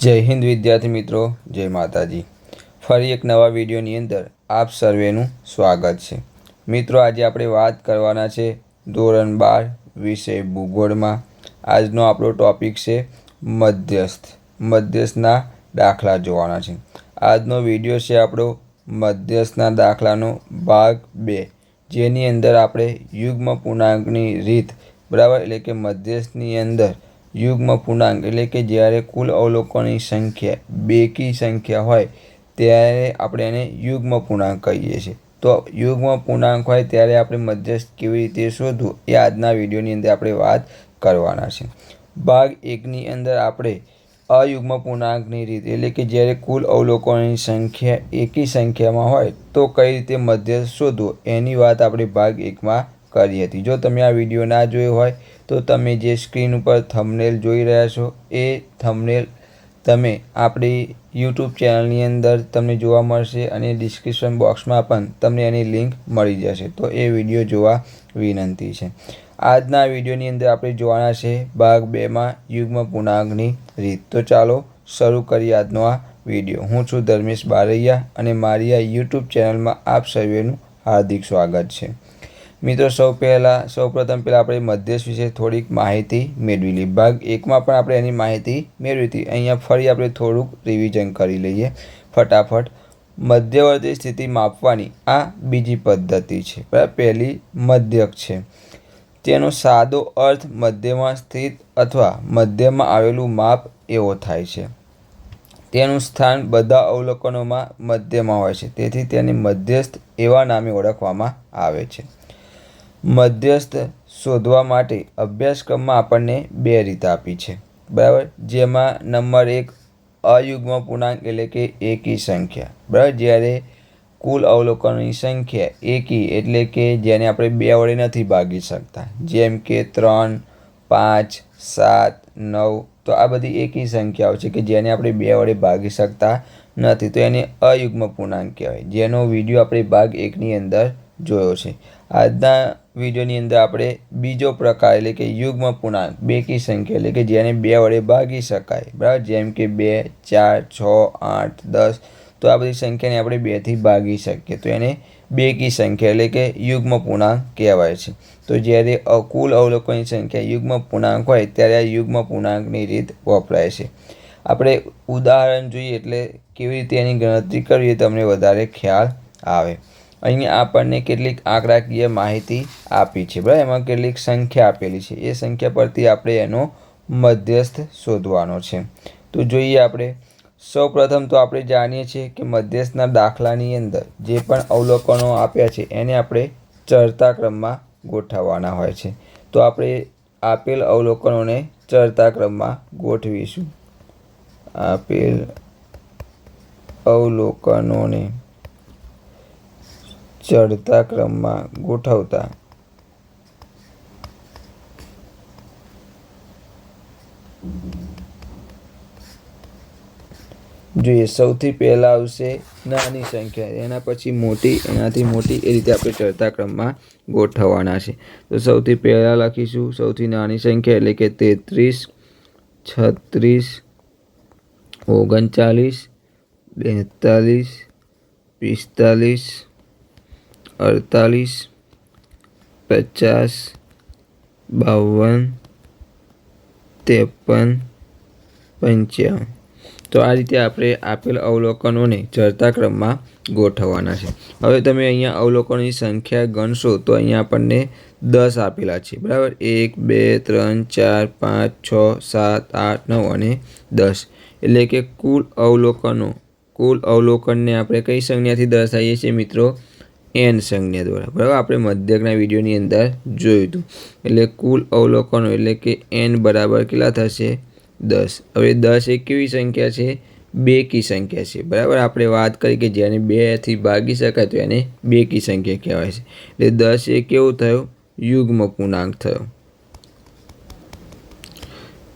જય હિન્દ વિદ્યાર્થી મિત્રો, જય માતાજી. ફરી એક નવા વિડીયોની અંદર આપ સર્વેનું સ્વાગત છે. મિત્રો, આજે આપણે વાત કરવાના છે ધોરણ બાર વિષય ભૂગોળમાં. આજનો આપણો ટોપિક છે મધ્યસ્થ. મધ્યસ્થના દાખલા જોવાના છે. આજનો વીડિયો છે આપણો મધ્યસ્થના દાખલાનો ભાગ બે, જેની અંદર આપણે યુગ્મ પૂર્ણાંકની રીત, બરાબર? એટલે કે મધ્યસ્થની અંદર યુગ્મ પૂર્ણાંક એટલે કે જ્યારે કુલ અવલોકનની સંખ્યા બેકી સંખ્યા હોય, ત્યારે આપણે એને યુગ્મ પૂર્ણાંક કહીએ છીએ. તો યુગ્મ પૂર્ણાંક હોય ત્યારે આપણે મધ્યસ્થ કેવી રીતે શોધવું એ આજના વિડીયોની અંદર આપણે વાત કરવાના છે ભાગ એકની અંદર આપણે અયુગ્મ પૂર્ણાંકની રીત એટલે કે જ્યારે કુલ અવલોકનોની સંખ્યા એકી સંખ્યામાં હોય, તો કઈ રીતે મધ્યસ્થ શોધવો એની વાત આપણે ભાગ એકમાં કરી હતી. જો તમે આ વીડિયો ના જોયો હોય તો તમે જે સ્ક્રીન ઉપર થંબનેલ જોઈ રહ્યા છો, એ થંબનેલ તમે આપણી યુટ્યુબ ચેનલની અંદર તમને જોવા મળશે અને ડિસ્ક્રિપ્શન બોક્સમાં પણ તમને એની લિંક મળી જશે. તો એ વીડિયો જોવા વિનંતી છે. આજના વિડીયોની અંદર આપણે જોવાના છે ભાગ બેમાં યુગ્મ પૂર્ણાંકની રીત. તો ચાલો શરૂ કરીએ આજનો આ વીડિયો હું છું ધર્મેશ બારૈયા અને મારી આ યુટ્યુબ ચેનલમાં આપ સર્વેનું હાર્દિક સ્વાગત છે. મિત્રો, સૌ પહેલાં, સૌ પ્રથમ પહેલાં આપણે મધ્યસ્થ વિશે થોડીક માહિતી મેળવી લઈએ. ભાગ એકમાં પણ આપણે એની માહિતી મેળવી હતી. અહીંયા ફરી આપણે થોડુંક રિવિઝન કરી લઈએ. ફટાફટ મધ્યવર્તી સ્થિતિ માપવાની આ બીજી પદ્ધતિ છે. બરાબર, પહેલી મધ્યક છે. તેનો સાદો અર્થ મધ્યમાં સ્થિત અથવા મધ્યમાં આવેલું માપ એવો થાય છે. તેનું સ્થાન બધા અવલોકનોમાં મધ્યમાં હોય છે. તેથી તેને મધ્યસ્થ એવા નામે ઓળખવામાં આવે છે. મધ્યસ્થ શોધવા માટે અભ્યાસક્રમમાં આપણને બે રીત આપી છે. બરાબર? જેમાં નંબર એક, અયુગ્મ પૂર્ણાંક એટલે કે એકી સંખ્યા. બરાબર? જ્યારે કુલ અવલોકનોની સંખ્યા એકી એટલે કે જેને આપણે બે વડે નથી ભાગી શકતા. જેમ કે ત્રણ, પાંચ, સાત, નવ, તો આ બધી એકી સંખ્યાઓ છે કે જેને આપણે બે વડે ભાગી શકતા નથી. તો એને અયુગ્મ પૂર્ણાંક કહેવાય. જેનો વીડિયો આપણે ભાગ એકની અંદર જોયો છે. આજના વિડીયોની અંદર આપણે બીજો પ્રકાર એટલે કે યુગ્મ પૂર્ણાંક, બેકી સંખ્યા એટલે કે જેને બે વડે ભાગી શકાય, બરાબર? જેમ કે બે, ચાર, છ, આઠ, દસ, તો આ બધી સંખ્યાને આપણે બેથી ભાગી શકીએ. તો એને બેકી સંખ્યા એટલે કે યુગ્મ પૂર્ણાંક કહેવાય છે. તો જ્યારે અકુલ અવલોકનની સંખ્યા યુગ્મ પૂર્ણાંક હોય, ત્યારે આ યુગ્મ પૂર્ણાંકની રીત વપરાય છે. આપણે ઉદાહરણ જોઈએ એટલે કેવી રીતે એની ગણતરી કરવી તમને વધારે ખ્યાલ આવે. અહીંયા આપણને કેટલીક આંકડાકીય માહિતી આપી છે. બરાબર? એમાં કેટલીક સંખ્યા આપેલી છે. એ સંખ્યા પરથી આપણે એનો મધ્યસ્થ શોધવાનો છે. તો જોઈએ આપણે. સૌપ્રથમ તો આપણે જાણીએ છીએ કે મધ્યસ્થના દાખલાની અંદર જે પણ અવલોકનો આપ્યા છે, એને આપણે ચડતા ક્રમમાં ગોઠવવાના હોય છે. તો આપણે આપેલ અવલોકનોને ચડતા ક્રમમાં ગોઠવીશું. આપેલ અવલોકનોને ચડતા ક્રમમાં ગોઠવતા. જોઈએ, સૌથી પહેલાં આવશે નાની સંખ્યા. એના પછી મોટી, એનાથી મોટી એ રીતે આપણે ચડતા ક્રમમાં ગોઠવવાના છે. તો સૌથી પહેલાં લખીશું, સૌથી નાની સંખ્યા એટલે કે તેત્રીસ, છત્રીસ, ઓગણચાલીસ, બેતાલીસ, પિસ્તાલીસ અડતાલીસ, પચાસ, બાવન, ત્રેપન, પંચાવન. તો આ રીતે આપણે આપેલ અવલોકનોને ચડતા ક્રમમાં ગોઠવવાના છે. હવે તમે અહીંયા અવલોકનોની સંખ્યા ગણશો તો અહીંયા આપણને દસ આપેલા છે. બરાબર? એક, બે, ત્રણ, ચાર, પાંચ, છ, સાત, આઠ, નવ અને દસ. એટલે કે કુલ અવલોકનો, કુલ અવલોકનને આપણે કઈ સંજ્ઞાથી દર્શાવીએ છીએ મિત્રો? એન સંજ્ઞા દ્વારા. બરાબર? આપણે મધ્યકના વિડીયોની અંદર જોયું હતું. એટલે કુલ અવલોકનો એટલે કે એન બરાબર કેટલા થશે? દસ. હવે દસ એક કેવી સંખ્યા છે? બે કી સંખ્યા છે. બરાબર? આપણે વાત કરી કે જેને બેથી ભાગી શકાય તો એને બે કી સંખ્યા કહેવાય છે. એટલે દસ એ કેવું થયું? યુગ્મ પૂર્ણાંક થયો.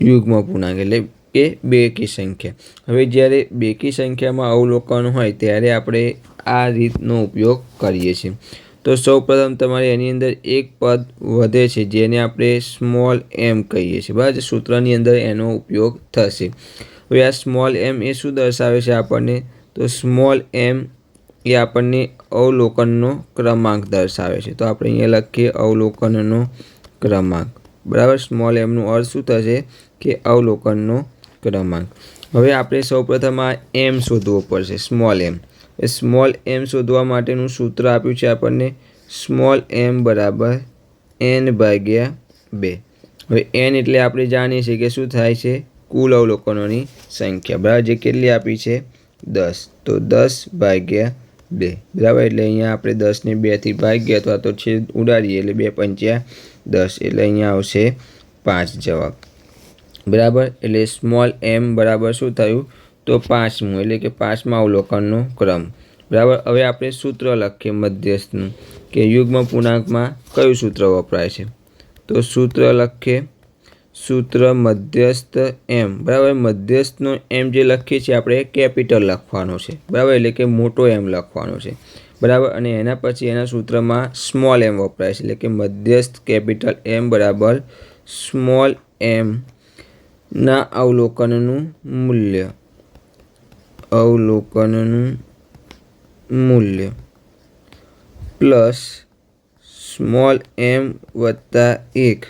યુગ્મ પૂર્ણાંક એટલે કે બેકી સંખ્યા. હવે જ્યારે બેકી સંખ્યામાં અવલોકન હોય, ત્યારે આપણે આ રીતનો ઉપયોગ કરીએ છીએ. તો સૌપ્રથમ તમારે એની અંદર એક પદ વધે છે, જેને આપણે સ્મોલ એમ કહીએ છીએ. બરાબર? સૂત્રની અંદર એનો ઉપયોગ થશે. હવે આ સ્મોલ એમ એ શું દર્શાવે છે આપણને? તો સ્મોલ એમ એ આપણને અવલોકનનો ક્રમાંક દર્શાવે છે. તો આપણે અહીંયા લખીએ અવલોકનનો ક્રમાંક. બરાબર? સ્મોલ એમનું અર્થ શું થશે? કે અવલોકનનો ક્રમાંક. હવે આપણે સૌપ્રથમ આ એમ શોધવો પડશે, સ્મોલ એમ સ્મોલ એમ શોધવા માટેનું સૂત્ર આપ્યું છે આપણને. સ્મોલ એમ બરાબર એન ભાગ્યા બે. હવે એન એટલે આપણે જાણીએ છીએ કે શું થાય છે? કુલ અવલોકનોની સંખ્યા. બરાબર, જે કેટલી આપી છે? દસ. તો દસ ભાગ્યા બે. બરાબર, એટલે અહીંયા આપણે દસને બેથી ભાગ્યા અથવા તો છે ઉડાડીએ એટલે બે પંચ્યા દસ. એટલે અહીંયા આવશે પાંચ જવાબ. બરાબર, એટલે સ્મોલ એમ બરાબર શું થયું? તો પાંચમું, એટલે કે પાંચમા અવલોકનનો ક્રમ. બરાબર? હવે આપણે સૂત્ર લખીએ મધ્યસ્થનું, કે યુગ્મ પૂર્ણાંકમાં કયું સૂત્ર વપરાય છે? તો સૂત્ર લખીએ, સૂત્ર મધ્યસ્થ એમ બરાબર? મધ્યસ્થનો એમ જે લખીએ છીએ આપણે કેપિટલ લખવાનો છે. બરાબર? એટલે કે મોટો એમ લખવાનો છે. બરાબર? અને એના પછી એના સૂત્રમાં સ્મોલ એમ વપરાય છે. એટલે કે મધ્યસ્થ કેપિટલ એમ બરાબર સ્મોલ એમ ના અવલોકનનું મૂલ્ય. અવલોકનનું મૂલ્ય. પ્લસ સ્મોલ એમ વત્તા એક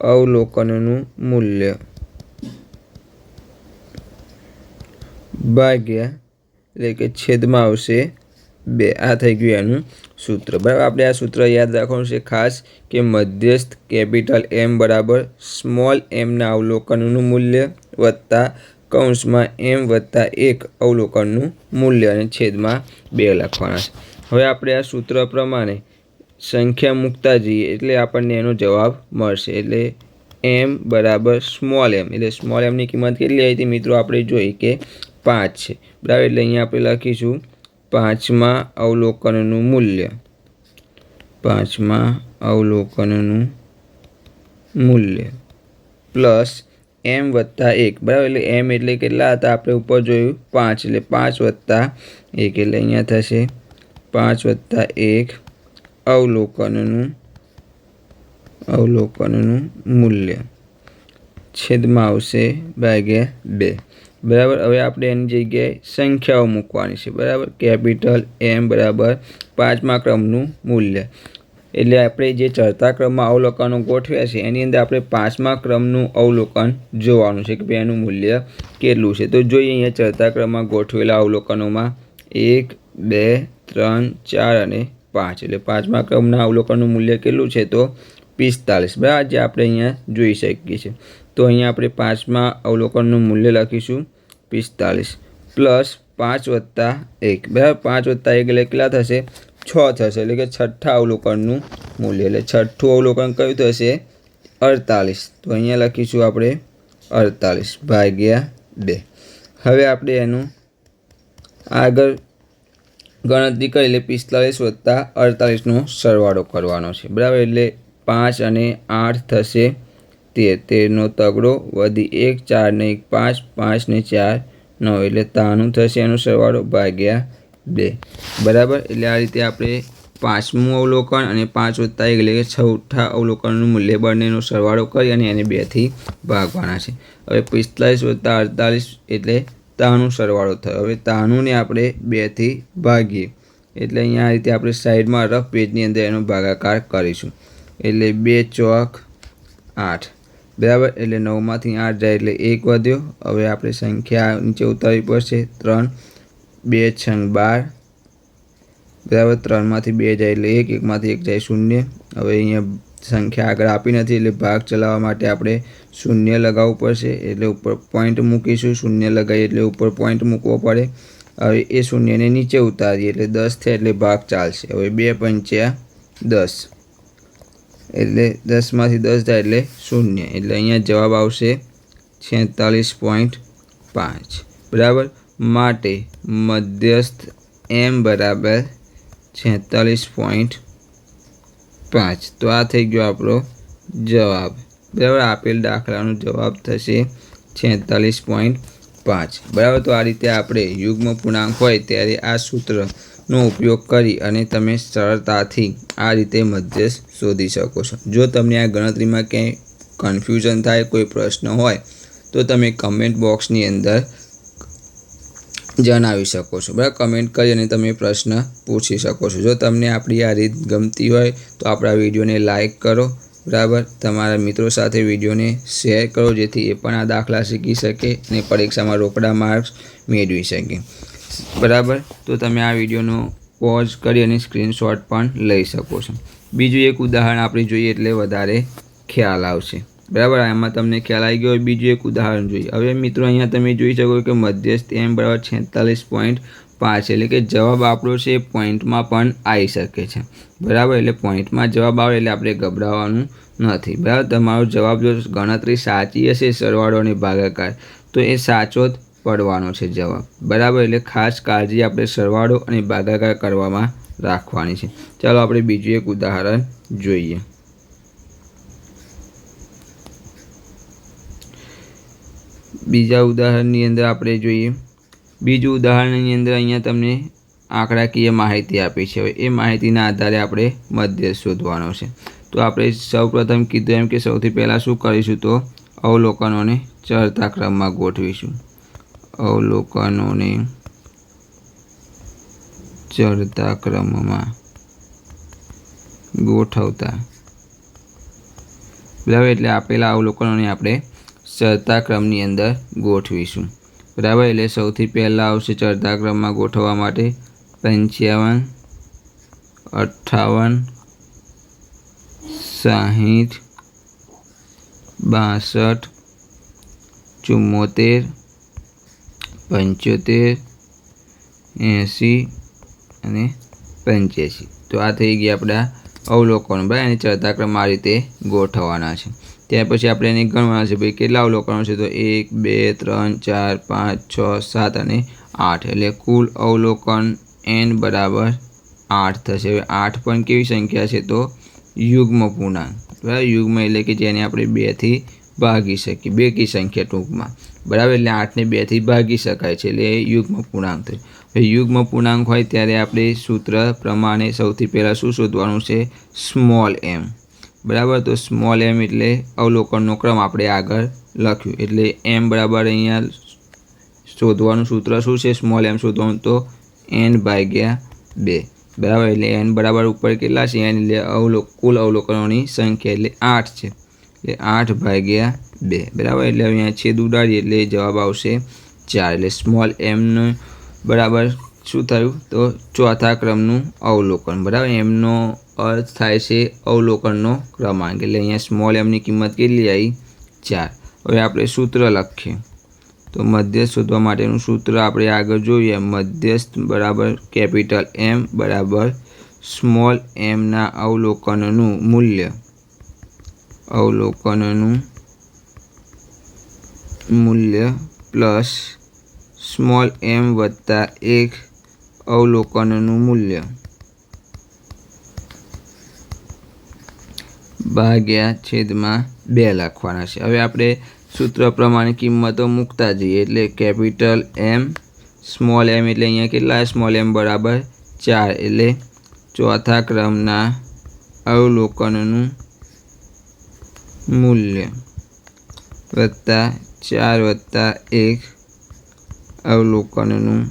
અવલોકનનું મૂલ્ય. ભાગ્યા એટલે કે છેદમાં આવશે બે. આ થઈ ગયું એનું સૂત્ર. બરાબર? આપણે આ સૂત્ર યાદ રાખવાનું છે ખાસ કે મધ્યસ્થ કેપિટલ એમ બરાબર સ્મોલ એમના અવલોકનનું મૂલ્ય વત્તા કૌંસમાં એમ વત્તા એક અવલોકનનું મૂલ્ય અને છેદમાં બે લખવાના છે. હવે આપણે આ સૂત્ર પ્રમાણે સંખ્યા મૂકતા જઈએ એટલે આપણને એનો જવાબ મળશે. એટલે એમ બરાબર સ્મોલ એમ એટલે સ્મોલ એમની કિંમત કેટલી હતી મિત્રો? આપણે જોઈ કે પાંચ છે. બરાબર? એટલે અહીંયા આપણે લખીશું પાંચમા અવલોકનનું મૂલ્ય. પાંચમાં અવલોકનનું મૂલ્ય. પ્લસ એમ વત્તા એક. બરાબર, એટલે એમ એટલે કેટલા હતા? આપણે ઉપર જોયું, પાંચ. એટલે પાંચ વત્તા એક એટલે અહીંયા થશે પાંચ વત્તા એક અવલોકનનું અવલોકનનું મૂલ્ય. છેદમાં આવશે ભાગ્યા બે. બરાબર, હવે આપણે એની જગ્યાએ સંખ્યાઓ મૂકવાની છે. બરાબર, કેપિટલ એમ બરાબર પાંચમા ક્રમનું મૂલ્ય. એટલે આપણે જે ચડતા ક્રમમાં અવલોકનો ગોઠવ્યા છે, એની અંદર આપણે પાંચમા ક્રમનું અવલોકન જોવાનું છે કે ભાઈ એનું મૂલ્ય કેટલું છે. તો જોઈએ અહીંયા ચડતા ક્રમમાં ગોઠવેલા અવલોકનોમાં એક, બે, ત્રણ, ચાર અને પાંચ. એટલે પાંચમા ક્રમના અવલોકનનું મૂલ્ય કેટલું છે તો પિસ્તાલીસ. બરાબર જે આપણે અહીંયા જોઈ શકીએ છીએ. તો અહીંયા આપણે પાંચમા અવલોકનનું મૂલ્ય લખીશું, પિસ્તાલીસ. પ્લસ પાંચ વત્તા એક. બરાબર, પાંચ વત્તા એક એટલે કેટલા થશે? છ થશે, એટલે કે છઠ્ઠા અવલોકનનું મૂલ્ય. એટલે છઠ્ઠું અવલોકન કયું થશે? અડતાલીસ. તો અહીંયા લખીશું આપણે અડતાલીસ ભાગ્યા બે. હવે આપણે એનું આગળ ગણતરી કરી એટલે પિસ્તાલીસ વત્તા અડતાલીસનો સરવાળો કરવાનો છે. બરાબર? એટલે પાંચ અને આઠ થશે તેર. તેરનો તગડો વધી એક, ચાર ને એક, પાંચ પાંચ ને ચાર, નવ. એટલે તાનું થશે એનો સરવાળો ભાગ્યા બે. બરાબર? એટલે આ રીતે આપણે પાંચમું અવલોકન અને પાંચ વત્તા એટલે કે છઠ્ઠા અવલોકનનું મૂલ્ય બંનેનો સરવાળો કરી અને એને બેથી ભાગવાના છે. હવે પિસ્તાલીસ વત્તા અડતાલીસ એટલે તાનું સરવાળો થયો. હવે તાનુંને આપણે બેથી ભાગીએ. એટલે અહીંયા આ રીતે આપણે સાઈડમાં રફ પેજની અંદર એનો ભાગાકાર કરીશું. એટલે બે ચોક આઠ. બરાબર? એટલે નવમાંથી આઠ જાય એટલે એક વધ્યો. હવે આપણે સંખ્યા નીચે ઉતારવી પડશે ત્રણ. બે છંગ બાર. બરાબર, ત્રણમાંથી બે જાય એટલે એક, એકમાંથી એક જાય શૂન્ય. હવે અહીંયા સંખ્યા આગળ આપી નથી એટલે ભાગ ચલાવવા માટે આપણે શૂન્ય લગાવવું પડશે એટલે ઉપર પોઈન્ટ મૂકીશું. શૂન્ય લગાવીએ એટલે ઉપર પોઈન્ટ મૂકવો પડે. હવે એ શૂન્યને નીચે ઉતારીએ એટલે દસ થાય એટલે ભાગ ચાલશે. હવે બે પંચ્યા દસ. એટલે દસમાંથી દસ થાય એટલે શૂન્ય. એટલે અહીંયા જવાબ આવશે છેતાલીસ પોઈન્ટ પાંચ. બરાબર? માટે મધ્યસ્થ એમ બરાબર છેતાલીસ પોઈન્ટ પાંચ. તો આ થઈ ગયો આપણો જવાબ. બરાબર, આપેલ દાખલાનો જવાબ થશે છેતાલીસ પોઈન્ટ પાંચ. બરાબર, તો આ રીતે આપણે યુગ્મ પૂર્ણાંક હોય ત્યારે આ સૂત્રનો ઉપયોગ કરી અને તમે સરળતાથી આ રીતે મધ્યસ્થ શોધી શકો છો. જો તમને આ ગણતરીમાં ક્યાંય કન્ફ્યુઝન થાય, કોઈ પ્રશ્ન હોય, તો તમે કમેન્ટ બોક્સની અંદર જણાવી શકો છો. બરાબર? કમેન્ટ કરી અને તમે પ્રશ્ન પૂછી શકો છો. જો તમને આપણી આ રીત ગમતી હોય, તો આપણા વિડીયોને લાઇક કરો. બરાબર? તમારા મિત્રો સાથે વિડીયોને શેર કરો, જેથી એ પણ આ દાખલા શીખી શકે અને પરીક્ષામાં રોકડા માર્ક્સ મેળવી શકે. બરાબર? તો તમે આ વિડીયોનો પોઝ કરી અને સ્ક્રીનશોટ પણ લઈ શકો છો. બીજું એક ઉદાહરણ આપણે જોઈએ, એટલે વધારે ખ્યાલ આવશે. બરાબર, આમાં તમને ખ્યાલ આવી ગયો બીજું એક ઉદાહરણ જોઈએ. હવે મિત્રો, અહીંયા તમે જોઈ શકો કે મધ્યસ્થ એમ બરાબર છેતાલીસ પોઈન્ટ પાંચ, એટલે કે જવાબ આપણો છે એ પોઈન્ટમાં પણ આવી શકે છે. બરાબર, એટલે પોઈન્ટમાં જવાબ આવે એટલે આપણે ગભરાવાનું નથી. બરાબર, તમારો જવાબ જો ગણતરી સાચી હશે સરવાળો અને ભાગાકાર, તો એ સાચો જ પડવાનો છે જવાબ. બરાબર, એટલે ખાસ કાળજી આપણે સરવાળો અને ભાગાકાર કરવામાં રાખવાની છે. ચાલો આપણે બીજું એક ઉદાહરણ જોઈએ. બીજા ઉદાહરણની અંદર આપણે જોઈએ. બીજું ઉદાહરણની અંદર અહીંયા તમને આંકડાકીય માહિતી આપી છે. હવે એ માહિતીના આધારે આપણે મધ્ય શોધવાનો છે. તો આપણે સૌપ્રથમ કીધું એમ કે સૌથી પહેલાં શું કરીશું તો અવલોકનોને ચડતા ક્રમમાં ગોઠવીશું. અવલોકનોને ચડતા ક્રમમાં ગોઠવતા. બરાબર? એટલે આપેલા અવલોકનોને આપણે ચડતા ક્રમની અંદર ગોઠવીશું. બરાબર? એટલે સૌથી પહેલાં આવશે ચડતા ક્રમમાં ગોઠવવા માટે પંચાવન અઠ્ઠાવન, સાહીઠ, બાસઠ, ચુમ્મોતેર, પંચોતેર, એંસી અને પંચ્યાસી. તો આ થઈ ગયા આપણા અવલોકનો. બરાબર? એને ચડતા ક્રમ આ રીતે ગોઠવવાના છે. ત્યાર પછી આપણે એને ગણવાના છે ભાઈ, કેટલા અવલોકનો છે? તો એક, બે, ત્રણ, ચાર, પાંચ, છ, સાત અને આઠ. એટલે કુલ અવલોકન એન બરાબર આઠ થશે. હવે આઠ પણ કેવી સંખ્યા છે? તો યુગ્મ પૂર્ણાંક. બરાબર? યુગ્મ એટલે કે જેને આપણે બેથી ભાગી શકીએ. બે કી સંખ્યા ટૂંકમાં. બરાબર? એટલે આઠને બેથી ભાગી શકાય છે. એટલે યુગ્મ પૂર્ણાંક થયો યુગ્મ પૂર્ણાંક હોય ત્યારે આપણે સૂત્ર પ્રમાણે સૌથી પહેલાં શું શોધવાનું છે? સ્મોલ એમ બરાબર? તો સ્મોલ એમ એટલે અવલોકનનો ક્રમ આપણે આગળ લખ્યું. એટલે એમ બરાબર અહીંયા શોધવાનું સૂત્ર શું છે? સ્મોલ એમ શોધવાનું તો એન ભાગ્યા બે. બરાબર? એટલે એન બરાબર ઉપર કેટલા છે? એન એટલે અવલોક કુલ અવલોકનોની સંખ્યા એટલે આઠ છે. એટલે આઠ ભાગ્યા બે. બરાબર? એટલે અહીંયા છેદ ઉડાડીએ એટલે જવાબ આવશે ચાર. એટલે સ્મોલ એમનું બરાબર શું થયું? તો ચોથા ક્રમનું અવલોકન. બરાબર? એમનો અર્થ થાય છે અવલોકનનો ક્રમાંક. એટલે અહીંયા સ્મોલ એમની કિંમત કેટલી આવી? ચાર. હવે આપણે સૂત્ર લખીએ. તો મધ્યસ્થ શોધવા માટેનું સૂત્ર આપણે આગળ જોઈએ. મધ્યસ્થ બરાબર કેપિટલ એમ બરાબર સ્મોલ એમના અવલોકનનું મૂલ્ય. અવલોકનનું મૂલ્ય પ્લસ સ્મોલ એમ વત્તા એક અવલોકનનું મૂલ્ય. ભાગ્યા છેદમાં બે લખવાના છે. હવે આપણે સૂત્ર પ્રમાણે કિંમતો મૂકતા જઈએ. એટલે કેપિટલ એમ સ્મોલ એમ એટલે અહીંયા કેટલા? સ્મોલ એમ બરાબર ચાર. એટલે ચોથા ક્રમના અવલોકનનું મૂલ્ય વત્તા ચાર વત્તા એક અવલોકનનું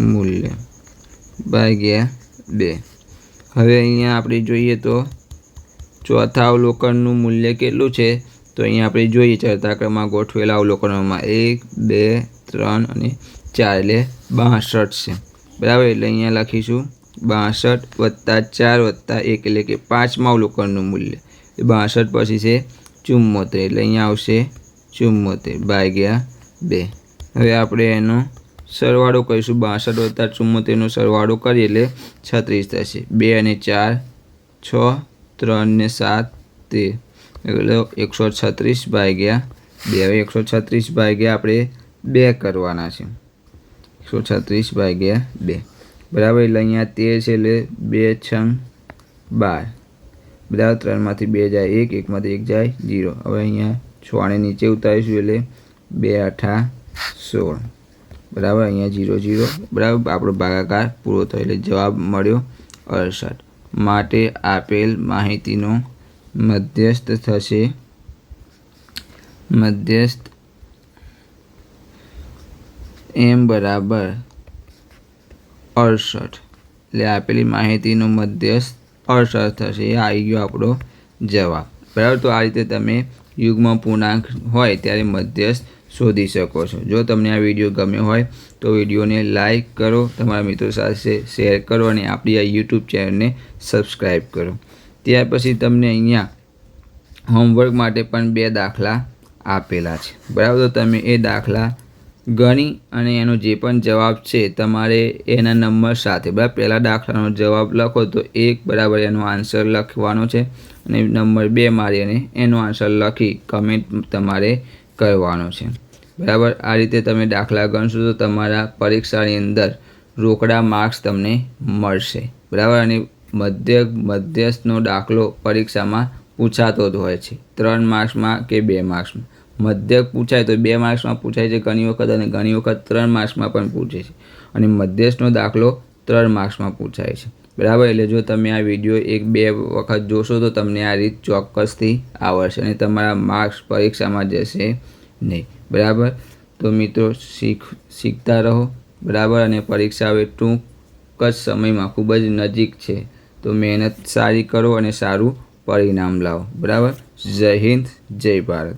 મૂલ્ય ભાગ્યા બે. હવે અહીંયા આપણે જોઈએ તો ચોથા અવલોકનનું મૂલ્ય કેટલું છે? તો અહીંયા આપણે જોઈએ ચડતા ક્રમમાં ગોઠવેલા અવલોકનોમાં એક, બે, ત્રણ અને ચાર એટલે બાસઠ છે. બરાબર? એટલે અહીંયા લખીશું બાસઠ વત્તા ચાર વત્તા એક એટલે કે પાંચમા અવલોકનનું મૂલ્ય. એ બાસઠ પછી છે ચુમ્મોતેર એટલે અહીંયા આવશે ચુમ્મોતેર ભાગ્યા બે. હવે આપણે એનો સરવાળો કરીશું. બાસઠ વત્તા ચુમ્મોતેરનો સરવાળો કરીએ એટલે છત્રીસ થશે. બે અને ચાર, છ, ત્રણ ને સાત, તેર. એટલે એકસો છત્રીસ ભાગ્યા બે. હવે એકસો છત્રીસ ભાગ્યા આપણે બે કરવાના છે. એકસો છત્રીસ ભાગ્યા બે. બરાબર, એટલે અહીંયા તેર છે એટલે બે છંગ બાર. બરાબર ત્રણમાંથી બે જાય એક, એકમાંથી એક જાય જીરો હવે અહીંયા છને નીચે ઉતારીશું એટલે બે અઠા સોળ. બરાબર? અહીંયા જીરો જીરો. બરાબર? આપણો ભાગાકાર પૂરો થયો એટલે જવાબ મળ્યો અડસઠ. માટે આપેલ માહિતીનો મધ્યસ્થ થશે. મધ્યસ્થ એમ બરાબર અડસઠ. એટલે આપેલી માહિતીનો મધ્યસ્થ અડસઠ થશે. એ આવી ગયો આપણો જવાબ. બરાબર? તો આ રીતે તમે યુગ્મ પૂર્ણાંક હોય ત્યારે મધ્યસ્થ શોધી શકો છો. જો તમને આ વીડિયો ગમ્યો હોય, તો વિડીયોને લાઈક કરો, તમારા મિત્રો સાથે શેર કરો અને આપણી આ યુટ્યુબ ચેનલને સબસ્ક્રાઈબ કરો. ત્યાર પછી તમને અહીંયા હોમવર્ક માટે પણ બે દાખલા આપેલા છે. બરાબર? તો તમે એ દાખલા ગણી અને એનો જે પણ જવાબ છે, તમારે એના નંબર સાથે, બરાબર? પહેલાં દાખલાનો જવાબ લખો તો એક બરાબર એનો આન્સર લખવાનો છે અને નંબર બે મારી અને એનો આન્સર લખી કમેન્ટ તમારે કરવાનો છે. બરાબર? આ રીતે તમે દાખલા ગણશો તો તમારા પરીક્ષાની અંદર રોકડા માર્ક્સ તમને મળશે. બરાબર? અને મધ્ય, મધ્યસ્થનો દાખલો પરીક્ષામાં પૂછાતો જ હોય છે. ત્રણ માર્ક્સમાં કે બે માર્ક્સમાં? મધ્યક પૂછાય તો બે માર્ક્સમાં પૂછાય છે ઘણી વખત અને ઘણી વખત ત્રણ માર્ક્સમાં પણ પૂછે છે. અને મધ્યસ્થનો દાખલો ત્રણ માર્ક્સમાં પૂછાય છે. બરાબર? એટલે જો તમે આ વીડિયો એક બે વખત જોશો તો તમને આ રીત ચોક્કસથી આવડશે અને તમારા માર્ક્સ પરીક્ષામાં જશે નહીં. બરાબર? તો મિત્રો, શીખ, શીખતા રહો. બરાબર? અને પરીક્ષા હવે ટૂંક જ સમયમાં ખૂબ જ નજીક છે. તો મહેનત સારી કરો અને સારું પરિણામ લાવો. બરાબર? જય હિન્દ, જય ભારત.